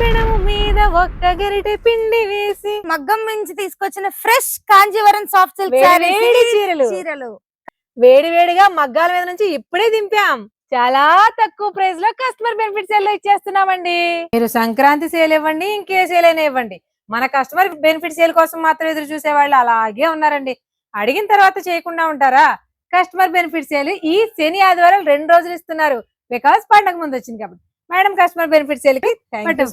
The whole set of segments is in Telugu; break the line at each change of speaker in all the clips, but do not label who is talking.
పెనము మీద ఒక్క గరిటె పిండి వేసి
మగ్గం నుంచి తీసుకొచ్చిన ఫ్రెష్ కాంజీవరం సాఫ్ట్ సిల్క్
చీరలు.
చీరలు.
వేడి వేడిగా మగ్గాల మీద నుంచి ఇప్పుడే దింపాం. చాలా తక్కువ ప్రైస్లో కస్టమర్ బెనిఫిట్ సేల్లో ఇచ్చేస్తున్నామండి? మీరు సంక్రాంతి సేల్ ఇవ్వండి ఇంకే సేల్ అయినా ఇవ్వండి. మన కస్టమర్ బెనిఫిట్ సేల్ కోసం మాత్రం ఎదురు చూసే వాళ్ళు అలాగే ఉన్నారండి. అడిగిన తర్వాత చేయకుండా ఉంటారా? కస్టమర్ బెనిఫిట్ సేల్ ఈ శని ఆదివారం రెండు రోజులు ఇస్తున్నారు. బికాస్ పండగ ముందు వచ్చింది కాబట్టి. మేడం కస్టమర్ బెనిఫిట్ సేల్కి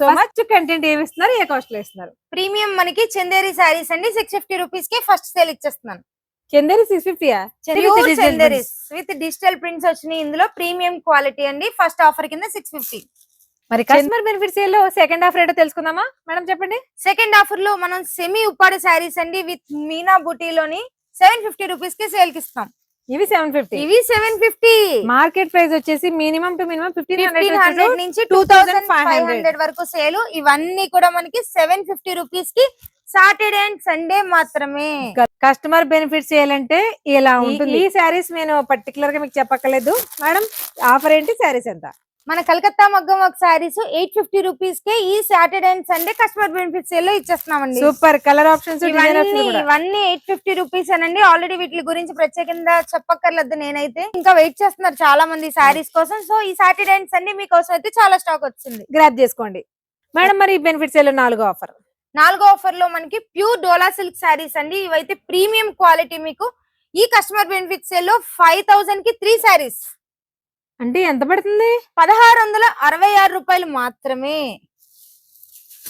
సో మచ్ కంటెంట్ ఏమి ఇస్తున్నారు ఏ కాస్ట్లో ఇస్తున్నారు?
ప్రీమియం మనకి చందేరి శారీస్ అండి సిక్స్ ఫిఫ్టీ రూపీస్కి ఫస్ట్ సేల్ ఇచ్చేస్తున్నాను.
చందేరి సిక్స్ ఫిఫ్టీయా
చందేరీస్ విత్ డిజిటల్ ప్రింట్స్ వచ్చినాయి ఇందులో. ప్రీమియం క్వాలిటీ అండి ఫస్ట్ ఆఫర్ కింద సిక్స్ ఫిఫ్టీ
మరి కస్టమర్ బెనిఫిట్ సేల్లో సెకండ్ హాఫ్ రేట్ తెలుసుకుందామా? మేడం చెప్పండి.
సెకండ్ ఆఫర్లో మనం సెమీ ఉప్పాడ శారీస్ అండి విత్ మీనా బుటీలోని సెవెన్ ఫిఫ్టీ రూపీస్కి సేల్కి ఇస్తాం
ఇవి సెవెన్ ఫిఫ్టీ
ఇవి సెవెన్ ఫిఫ్టీ
మార్కెట్ ప్రైస్ వచ్చేసి minimum to minimum fifteen hundred
నుంచి టూ థౌసండ్ ఫైవ్ హండ్రెడ్ వరకు సేల్ ఇవన్నీ కూడా మనకి సెవెన్ ఫిఫ్టీ రూపీస్కి సాటర్డే అండ్ సండే మాత్రమే.
కస్టమర్ బెనిఫిట్ సేల్ అంటే ఇలా ఉంటుంది. ఈ శారీస్ నేను పర్టికులర్గా మీకు చెప్పక్కర్లేదు. మేడం ఆఫర్ ఏంటి? శారీస్ ఎంత?
మన కలకత్తా మగ్గం ఒక శారీస్ ఎయిట్ ఫిఫ్టీ రూపీస్ కే ఈ Saturday and Sunday customer benefit సేల్లో ఇచ్చేస్తున్నామండి.
సూపర్ కలర్ ఆప్షన్స్
ఇవన్నీ ఎయిట్ ఫిఫ్టీ రూపీస్ అనండి. ఆల్రెడీ వీటి గురించి ప్రత్యేకంగా చెప్పక్కర్లేదు నేనైతే. ఇంకా వెయిట్ చేస్తున్నారు చాలా మంది శారీస్ కోసం. సో ఈ సాటర్డే అండ్ సండే మీకోసం అయితే చాలా స్టాక్ వచ్చింది.
గ్రాప్ చేసుకోండి. మేడం మరి బెనిఫిట్ సేల్ నాలుగో ఆఫర్
నాలుగో ఆఫర్లో మనకి ప్యూర్ డోలా సిల్క్ శారీస్ అండి. ఇవైతే ప్రీమియం క్వాలిటీ మీకు ఈ కస్టమర్ బెనిఫిట్ సేల్లో ఫైవ్ థౌసండ్కి త్రీ శారీస్.
అంటే ఎంత పడుతుంది?
పదహారు వందల అరవై ఆరు రూపాయలు మాత్రమే.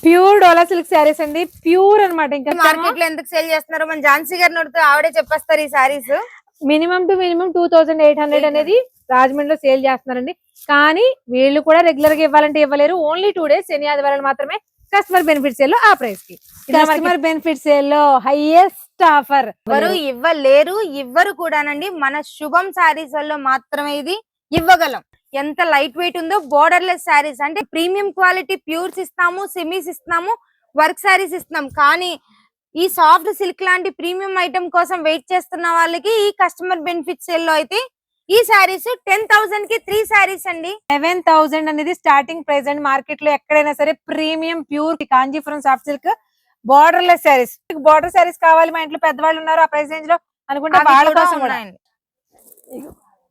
ప్యూర్ డోలా సిల్క్ శారీస్ అండి. ప్యూర్ అన్నమాట. ఇంకా
మార్కెట్లో ఎందుకు సేల్ చేస్తున్నారు? మన ఝాన్సీ గారి నోటితో ఆవిడే చెప్పేస్తారు ఈ sarees.
Minimum to minimum two thousand eight hundred అనేది రాజమండ్రిలో సేల్ చేస్తున్నారండి. కానీ వీళ్ళు కూడా రెగ్యులర్గా ఇవ్వాలంటే ఇవ్వలేరు. ఓన్లీ టూ డేస్ శని ఆదివారాలు మాత్రమే కస్టమర్ బెనిఫిట్ సేల్ ఆ ప్రైస్కి. కస్టమర్ బెనిఫిట్ సేల్లో హైయెస్ట్ ఆఫర్.
ఎవరు ఇవ్వలేరు ఇవ్వరు కూడానండి. మన శుభం శారీస్లో మాత్రమే ఇది. ఇవ్వగలం. ఎంత లైట్ వెయిట్ ఉందో బోర్డర్ లెస్ శారీస్. అంటే ప్రీమియం క్వాలిటీ ప్యూర్స్ ఇస్తాము సెమీస్ ఇస్తున్నాము వర్క్ శారీస్ ఇస్తున్నాం. కానీ ఈ సాఫ్ట్ సిల్క్ లాంటి ప్రీమియం ఐటమ్ కోసం వెయిట్ చేస్తున్న వాళ్ళకి ఈ కస్టమర్ బెనిఫిట్ సేల్లో అయితే ఈ శారీస్ టెన్ థౌసండ్కి త్రీ శారీస్ అండి.
సెవెన్ థౌసండ్ అనేది స్టార్టింగ్ ప్రైస్ అండి. మార్కెట్లో ఎక్కడైనా సరే premium pure Kanchipuram soft silk borderless sarees border sarees కావాలి మా ఇంట్లో పెద్దవాళ్ళు ఉన్నారు ఆ ప్రైస్ రేంజ్లో అనుకుంటే వాళ్ళ కోసం కూడా.
ఉన్నాయండి.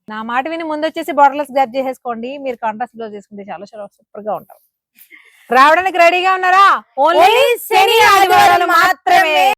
నా మాట విని ముందు వచ్చేసి బార్డర్ లెస్ గ్రాప్ చేసేసుకోండి. మీరు కాంట్రాస్ట్ బ్లౌజ్ చేసుకుంటే చాలా సూపర్గా ఉంటారు. రావడానికి రెడీగా ఉన్నారా? ఓన్లీ
Only శని ఆదివారాలు మాత్రమే.